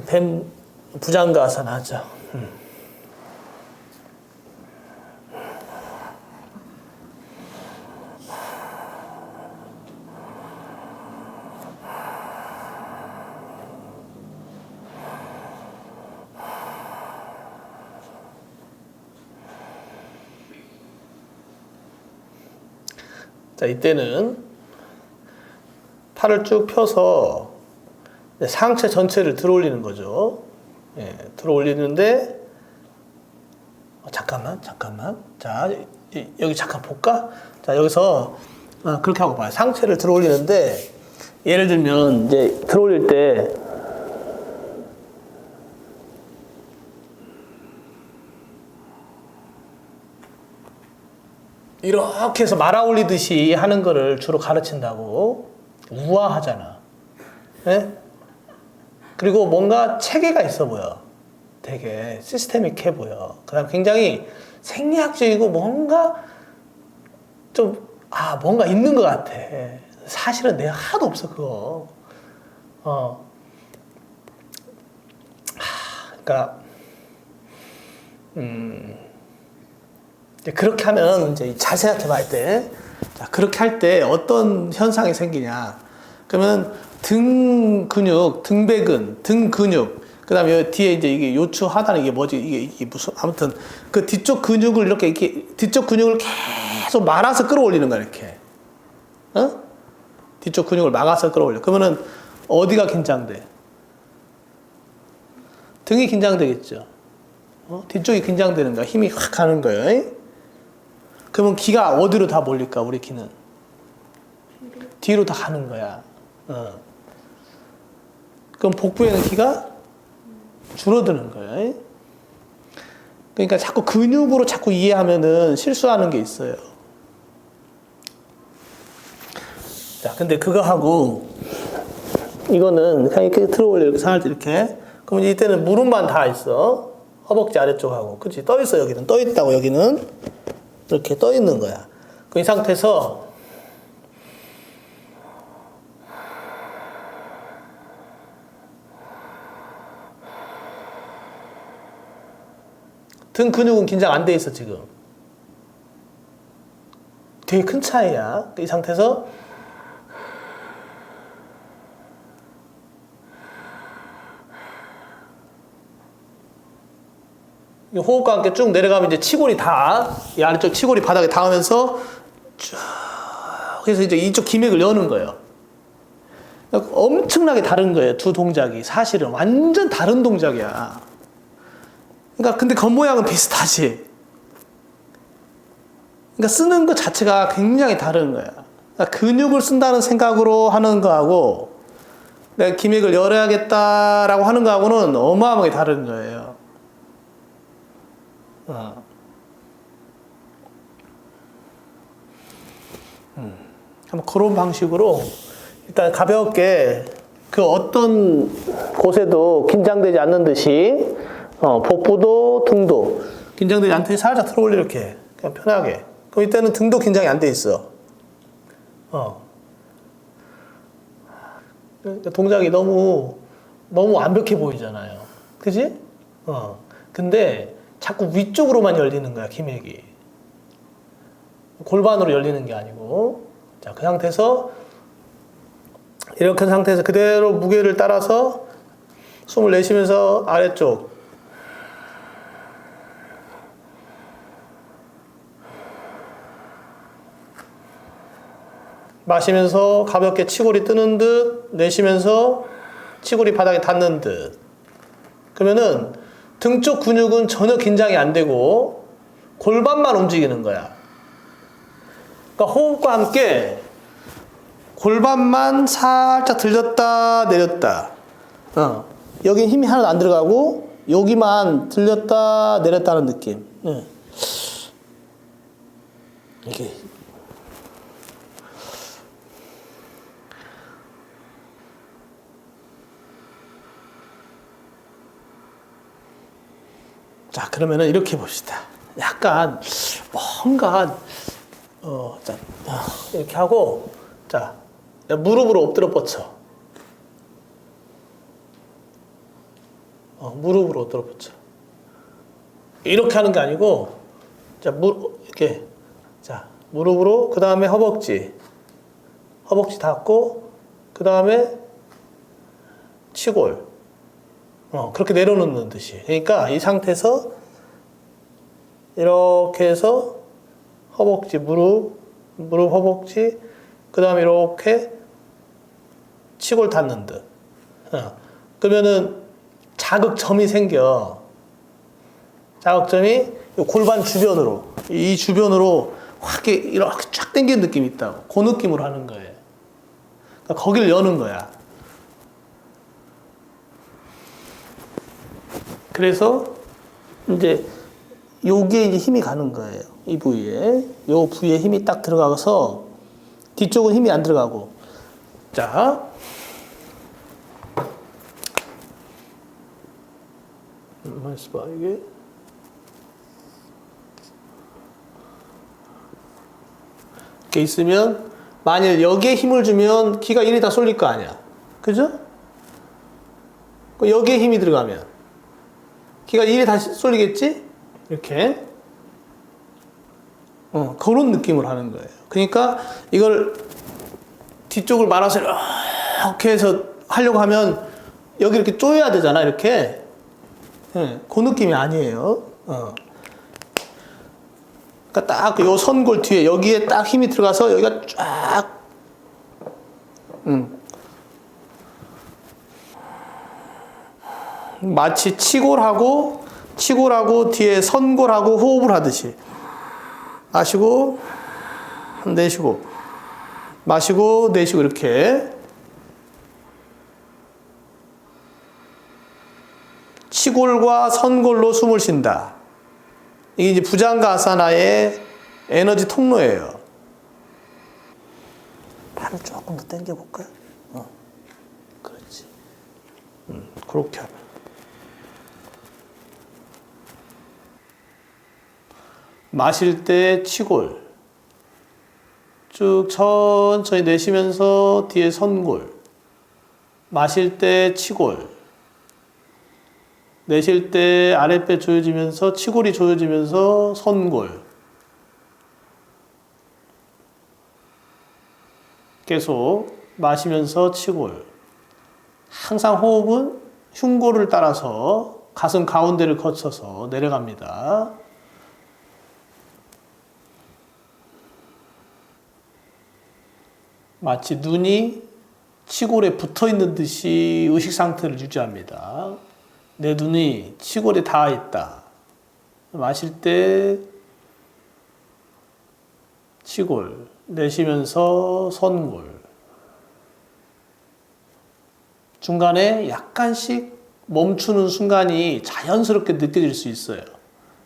뱀 부장가선 하죠. 음. 자, 이때는 팔을 쭉 펴서 상체 전체를 들어 올리는 거죠. 예, 들어 올리는데, 어, 잠깐만, 잠깐만. 자, 이- 여기 잠깐 볼까? 자, 여기서, 아, 그렇게 하고 봐요. 상체를 들어 올리는데, 예를 들면, 이제 들어 올릴 때, 이렇게 해서 말아 올리듯이 하는 거를 주로 가르친다고 우아하잖아. 예? 그리고 뭔가 체계가 있어 보여. 되게 시스테믹해 보여. 그다음 굉장히 생리학적이고 뭔가 좀 아 뭔가 있는 것 같아. 사실은 내가 하나도 없어 그거. 어. 하, 그러니까 음. 그렇게 하면 이제 이 자세하게 할 때, 자, 그렇게 할 때 어떤 현상이 생기냐. 그러면 등 근육, 등배근, 등 근육, 그 다음에 뒤에 이제 이게 요추 하단 이게 뭐지? 이게, 이게 무슨, 아무튼 그 뒤쪽 근육을 이렇게, 이렇게, 뒤쪽 근육을 계속 말아서 끌어올리는 거야, 이렇게. 어? 뒤쪽 근육을 막아서 끌어올려. 그러면은 어디가 긴장돼? 등이 긴장되겠죠. 어? 뒤쪽이 긴장되는 거야. 힘이 확 가는 거예요. 에? 그러면 기가 어디로 다 몰릴까, 우리 기는? 뒤로 다 가는 거야. 어. 그럼 복부에는 기가 줄어드는 거예요. 에? 그러니까 자꾸 근육으로 자꾸 이해하면은 실수하는 게 있어요. 자, 근데 그거 하고, 이거는 그냥 이렇게 들어 올려, 이렇게 살짝 이렇게. 그러면 이때는 무릎만 다 있어. 허벅지 아래쪽하고. 그치? 떠 있어, 여기는. 떠 있다고, 여기는. 이렇게 떠 있는 거야. 그 이 상태에서 등 근육은 긴장 안 돼 있어, 지금. 되게 큰 차이야. 이 상태에서 이 호흡과 함께 쭉 내려가면 이제 치골이 다, 이 아래쪽 치골이 바닥에 닿으면서 쭉 해서 이제 이쪽 기맥을 여는 거예요. 엄청나게 다른 거예요. 두 동작이. 사실은 완전 다른 동작이야. 그러니까 근데 겉모양은 비슷하지. 그러니까 쓰는 것 자체가 굉장히 다른 거야. 그러니까 근육을 쓴다는 생각으로 하는 거하고 내가 기맥을 열어야겠다라고 하는 거하고는 어마어마하게 다른 거예요. 어. 음. 한번 그런 방식으로 일단 가볍게 그 어떤 곳에도 긴장되지 않는 듯이 어, 복부도 등도 긴장되지 않듯이 살짝 들어 올려 이렇게 그냥 편하게. 그럼 이때는 등도 긴장이 안 돼 있어. 어. 동작이 너무 너무 완벽해 보이잖아요. 그지? 어. 근데 자꾸 위쪽으로만 열리는 거야, 기맥이. 골반으로 열리는 게 아니고. 자, 그 상태에서 이렇게 상태에서 그대로 무게를 따라서 숨을 내쉬면서 아래쪽 마시면서 가볍게 치골이 뜨는 듯 내쉬면서 치골이 바닥에 닿는 듯 그러면은 등 쪽 근육은 전혀 긴장이 안 되고 골반만 움직이는 거야. 그러니까 호흡과 함께 골반만 살짝 들렸다 내렸다. 어. 여기 힘이 하나도 안 들어가고 여기만 들렸다 내렸다는 느낌. 네. 이게 자, 그러면은 이렇게 봅시다. 약간 뭔가 어, 자, 아, 이렇게 하고 자, 무릎으로 엎드려 뻗쳐. 어, 무릎으로 들어붙여. 이렇게 하는 게 아니고, 자, 무, 이렇게. 자, 무릎으로, 그 다음에 허벅지. 허벅지 닿고, 그 다음에 치골. 어, 그렇게 내려놓는 듯이. 그러니까 이 상태에서 이렇게 해서 허벅지, 무릎, 무릎, 허벅지, 그 다음에 이렇게 치골 닿는 듯. 어. 그러면은 자극점이 생겨. 자극점이 이 골반 주변으로, 이 주변으로 확 이렇게 쫙 당기는 느낌이 있다고. 그 느낌으로 하는 거예요. 그러니까 거기를 여는 거야. 그래서 이제 여기에 이제 힘이 가는 거예요. 이 부위에. 요 부위에 힘이 딱 들어가서 뒤쪽은 힘이 안 들어가고. 자. 가만 있어봐, 이게. 이렇게 있으면, 만일 여기에 힘을 주면 키가 이리 다 쏠릴 거 아니야. 그죠? 여기에 힘이 들어가면, 키가 이리 다 쏠리겠지? 이렇게. 어, 그런 느낌으로 하는 거예요. 그러니까 이걸 뒤쪽을 말아서 이렇게 해서 하려고 하면 여기 이렇게 쪼여야 되잖아, 이렇게. 예, 그 느낌이 아니에요. 어. 그러니까 딱 요 선골 뒤에 여기에 딱 힘이 들어가서 여기가 쫙 음. 마치 치골하고 치골하고 뒤에 선골하고 호흡을 하듯이 마시고 내쉬고 마시고 내쉬고 이렇게 치골과 선골로 숨을 쉰다. 이게 이제 부장가 아사나의 에너지 통로예요. 팔을 조금 더 당겨 볼까요? 어. 그렇지. 음, 그렇게 하면. 마실 때 치골. 쭉 천천히 내쉬면서 뒤에 선골. 마실 때 치골. 내쉴 때 아랫배 조여지면서 치골이 조여지면서 선골. 계속 마시면서 치골. 항상 호흡은 흉골을 따라서 가슴 가운데를 거쳐서 내려갑니다. 마치 눈이 치골에 붙어 있는 듯이 의식 상태를 유지합니다. 내 눈이 치골에 닿아 있다. 마실 때 치골, 내쉬면서 선골. 중간에 약간씩 멈추는 순간이 자연스럽게 느껴질 수 있어요.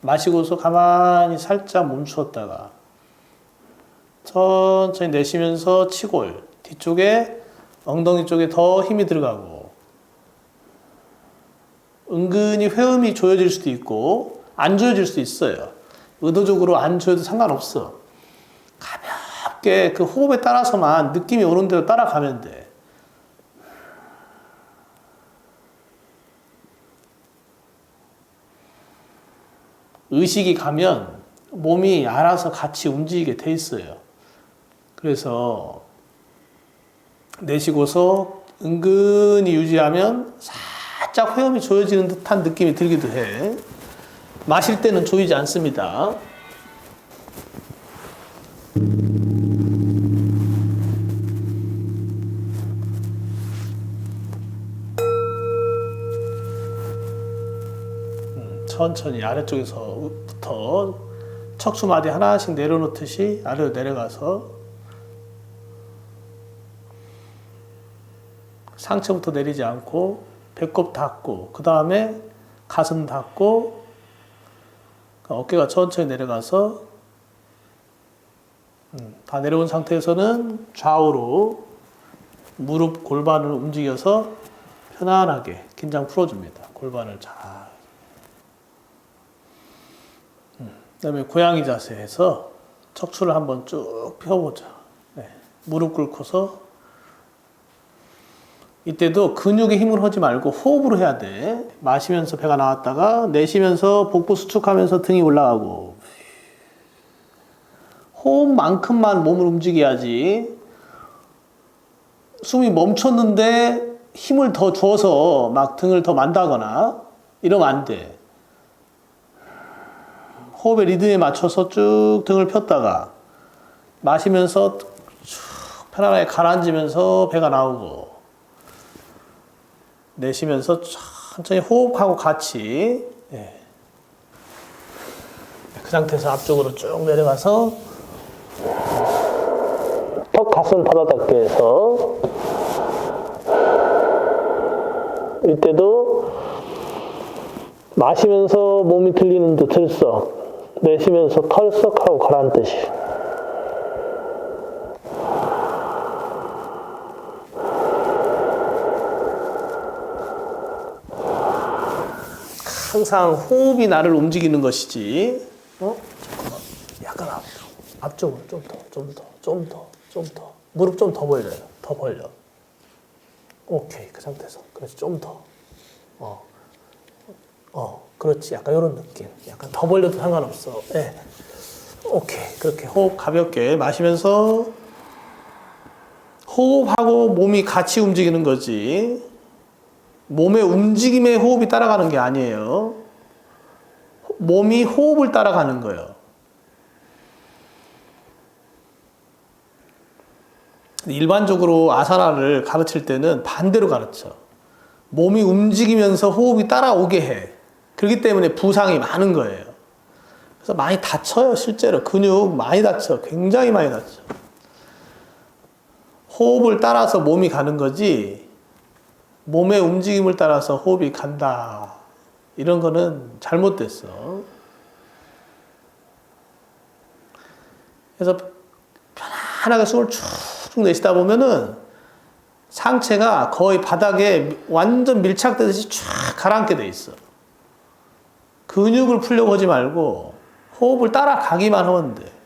마시고서 가만히 살짝 멈추었다가 천천히 내쉬면서 치골, 뒤쪽에 엉덩이 쪽에 더 힘이 들어가고 은근히 회음이 조여질 수도 있고 안 조여질 수도 있어요. 의도적으로 안 조여도 상관없어. 가볍게 그 호흡에 따라서만 느낌이 오는 대로 따라가면 돼. 의식이 가면 몸이 알아서 같이 움직이게 돼 있어요. 그래서 내쉬고서 은근히 유지하면 살짝 회음이 조여지는 듯한 느낌이 들기도 해. 마실 때는 조이지 않습니다. 음, 천천히 아래쪽에서부터 척추마디 하나씩 내려놓듯이 아래로 내려가서 상체부터 내리지 않고 배꼽 닫고 그 다음에 가슴 닫고 어깨가 천천히 내려가서 음, 다 내려온 상태에서는 좌우로 무릎 골반을 움직여서 편안하게 긴장 풀어줍니다. 골반을 잘. 음, 그다음에 고양이 자세에서 척추를 한번 쭉 펴보자. 네, 무릎 꿇고서 이때도 근육에 힘을 하지 말고 호흡으로 해야 돼. 마시면서 배가 나왔다가 내쉬면서 복부 수축하면서 등이 올라가고. 호흡만큼만 몸을 움직여야지. 숨이 멈췄는데 힘을 더 줘서 막 등을 더 만다거나 이러면 안 돼. 호흡의 리듬에 맞춰서 쭉 등을 폈다가 마시면서 쭉 편안하게 가라앉으면서 배가 나오고 내쉬면서 천천히 호흡하고 같이 예. 그 상태에서 앞쪽으로 쭉 내려가서 턱 가슴 바다 닿게 해서 이때도 마시면서 몸이 들리는 듯 들썩 내쉬면서 털썩하고 가라앉듯이 항상 호흡이 나를 움직이는 것이지 어? 잠깐만 약간 앞쪽 앞쪽으로 좀 더 좀 더 좀 더 좀 더 무릎 좀 더 벌려요 더 벌려 오케이 그 상태에서 그렇지 좀더 어. 어, 그렇지. 약간 이런 느낌. 약간 더 벌려도 상관없어. 예. 오케이. 그렇게 호흡 가볍게 마시면서 호흡하고 몸이 같이 움직이는 거지. 몸의 움직임에 호흡이 따라가는 게 아니에요. 몸이 호흡을 따라가는 거예요. 일반적으로 아사나를 가르칠 때는 반대로 가르쳐. 몸이 움직이면서 호흡이 따라오게 해. 그렇기 때문에 부상이 많은 거예요. 그래서 많이 다쳐요, 실제로. 근육 많이 다쳐. 굉장히 많이 다쳐. 호흡을 따라서 몸이 가는 거지, 몸의 움직임을 따라서 호흡이 간다. 이런 거는 잘못됐어. 그래서 편안하게 숨을 쭉쭉 내쉬다 보면은 상체가 거의 바닥에 완전 밀착되듯이 쫙 가라앉게 돼 있어. 근육을 풀려고 하지 말고 호흡을 따라가기만 하면 돼.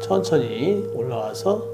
천천히 올라와서